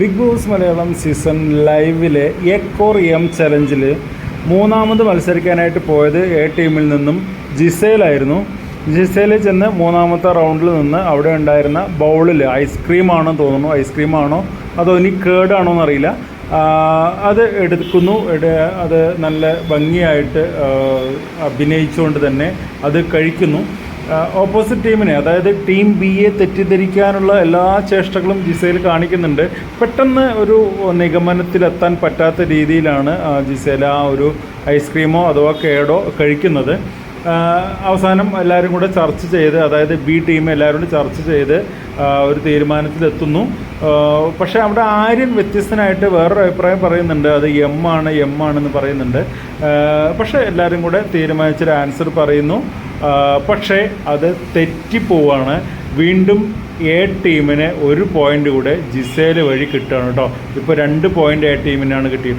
Big boss Malayalam season ലൈവിലെ എക്കോർ എം ചലഞ്ചിൽ മൂന്നാമത് മത്സരിക്കാനായിട്ട് പോയത് എ ടീമിൽ നിന്നും ജിസേലായിരുന്നു. ജിസേലിൽ ചെന്ന് മൂന്നാമത്തെ റൗണ്ടിൽ നിന്ന് അവിടെ ഉണ്ടായിരുന്ന ബൗളിൽ ഐസ്ക്രീമാണോ തോന്നുന്നു. ഐസ്ക്രീമാണോ അതോ ഇനി കേടാണോ എന്നറിയില്ല. അത് എടുക്കുന്നു. അത് നല്ല ഭംഗിയായിട്ട് അഭിനയിച്ചുകൊണ്ട് തന്നെ അത് കഴിക്കുന്നു. ഓപ്പോസിറ്റ് ടീമിനെ അതായത് ടീം ബിയെ തെറ്റിദ്ധരിക്കാനുള്ള എല്ലാ ചേഷ്ടകളും ജിസയിൽ കാണിക്കുന്നുണ്ട്. പെട്ടെന്ന് ഒരു നിഗമനത്തിലെത്താൻ പറ്റാത്ത രീതിയിലാണ് ആ, ജിസേൽ ആ ഒരു ഐസ്ക്രീമോ അഥവാ കേടോ കഴിക്കുന്നത്. അവസാനം എല്ലാവരും കൂടെ ചർച്ച ചെയ്ത് അതായത് ബി ടീം എല്ലാവരും കൂടെ ചർച്ച ചെയ്ത് ഒരു തീരുമാനത്തിലെത്തുന്നു. പക്ഷേ അവിടെ ആര്യൻ വ്യത്യസ്തനായിട്ട് വേറൊരു അഭിപ്രായം പറയുന്നുണ്ട്. അത് എം ആണ് എം ആണെന്ന് പറയുന്നുണ്ട്. പക്ഷേ എല്ലാവരും കൂടെ തീരുമാനിച്ചൊരു ആൻസർ പറയുന്നു. പക്ഷേ അത് തെറ്റിപ്പോവാണ്. വീണ്ടും എ ടീമിന് ഒരു പോയിന്റ് കൂടെ ജിസേൽ വഴി കിട്ടുകയാണ് കേട്ടോ. ഇപ്പോൾ രണ്ട് പോയിന്റ് എ ടീമിനാണ് കിട്ടിയത്.